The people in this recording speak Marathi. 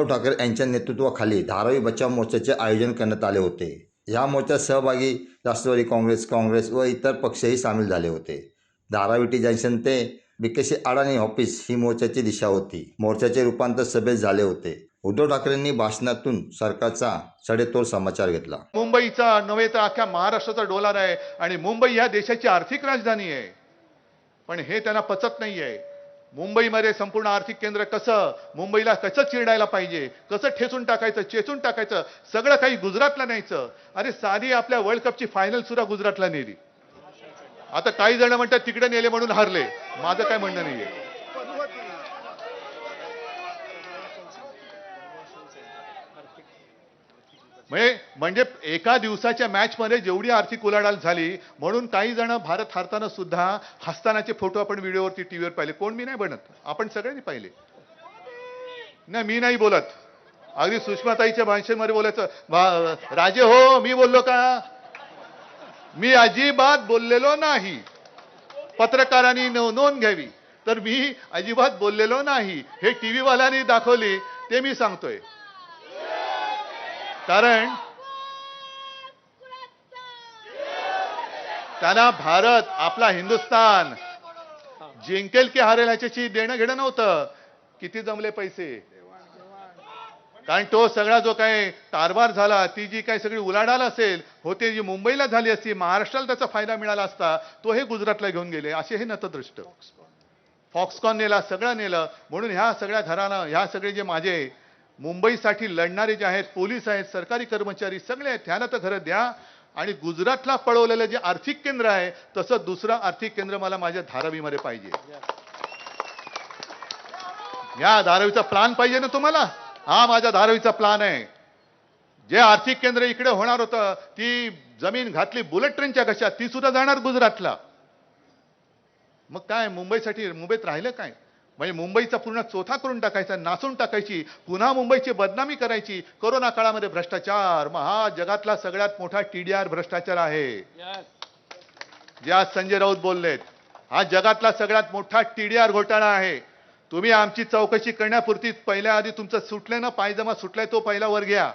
उद्धव ठाकरे यांच्या नेतृत्वाखाली धारावी बचाव मोर्चाचे आयोजन करण्यात आले होते. या मोर्चात सहभागी राष्ट्रवादी काँग्रेस काँग्रेस व इतर पक्षही सामील झाले होते. धारावी टी जंक्शन ते बीकेसी अडाणी ऑफिस ही मोर्चाची दिशा होती. मोर्चाचे रूपांतर सभेत झाले होते. उद्धव ठाकरेंनी भाषणातून सरकारचा सडेतोड समाचार घेतला. मुंबईचा नव्हे तर अख्ख्या महाराष्ट्राचा डोलार आहे आणि मुंबई ह्या देशाची आर्थिक राजधानी आहे. पण हे त्यांना पचत नाही आहे मुंबईमध्ये संपूर्ण आर्थिक केंद्र कसं मुंबईला कसं चिरडायला पाहिजे कसं ठेचून टाकायचं चेचून टाकायचं सगळं काही गुजरातला न्यायचं. अरे साधी आपल्या वर्ल्ड कपची फायनल सुद्धा गुजरातला नेली. आता काही जण म्हणतात तिकडे नेले म्हणून हारले. माझं काय म्हणणं नाहीये. म्हणजे म्हणजे एका दिवसाच्या मॅचमध्ये जेवढी आर्थिक उलाढाल झाली म्हणून काही जण भारत हारताना सुद्धा हसतानाचे फोटो आपण व्हिडिओवरती टीव्हीवर पाहिले. कोण मी नाही बनत. आपण सगळ्यांनी पाहिले. नाही मी नाही बोलत. अगदी सुषमाताईच्या भाषेमध्ये बोलायचं. राजे हो मी बोललो का? मी अजिबात बोललेलो नाही. पत्रकारांनी नोंद घ्यावी. तर मी अजिबात बोललेलो नाही. हे टी व्हीवाल्यांनी दाखवली ते मी सांगतोय. कारण त्यांना भारत आपला हिंदुस्तान जिंकेल की हारेल ह्याच्याशी देणं घेणं नव्हतं. किती जमले पैसे? कारण तो सगळा जो काही कारभार झाला ती जी काही सगळी उलाढाल असेल होते जी मुंबईला झाली असती महाराष्ट्राला त्याचा फायदा मिळाला असता तो हे गुजरातला घेऊन गेले. असे हे नतदृष्ट. फॉक्सकॉन नेला सगळं नेलं. म्हणून ह्या सगळ्या घरानं ह्या सगळे जे माझे मुंबईसाठी लढणारे जे आहेत पोलीस आहेत सरकारी कर्मचारी सगळे आहेत त्यांना तर खरं द्या. आणि गुजरातला पळवलेलं जे आर्थिक केंद्र आहे तसं दुसरं आर्थिक केंद्र मला माझ्या धारावीमध्ये पाहिजे. या धारावीचा प्लान पाहिजे ना तुम्हाला? हा माझ्या धारावीचा प्लान आहे. जे आर्थिक केंद्र इकडे होणार होतं ती जमीन घातली बुलेट ट्रेनच्या कशा ती सुद्धा जाणार गुजरातला. मग काय मुंबईसाठी मुंबईत राहिलं काय? म्हणजे मुंबईचा पूर्ण चोथा करून टाकायचा नासून टाकायची पुन्हा मुंबईची बदनामी करायची. कोरोना काळामध्ये भ्रष्टाचार मग हा जगातला सगळ्यात मोठा टीडीआर भ्रष्टाचार आहे. जे आज संजय राऊत बोललेत हा जगातला सगळ्यात मोठा टीडीआर घोटाळा आहे. तुम्ही आमची चौकशी करण्यापुरती पहिल्या आधी तुमचं सुटलंय ना पायजमा सुटलाय तो पहिला वर घ्या.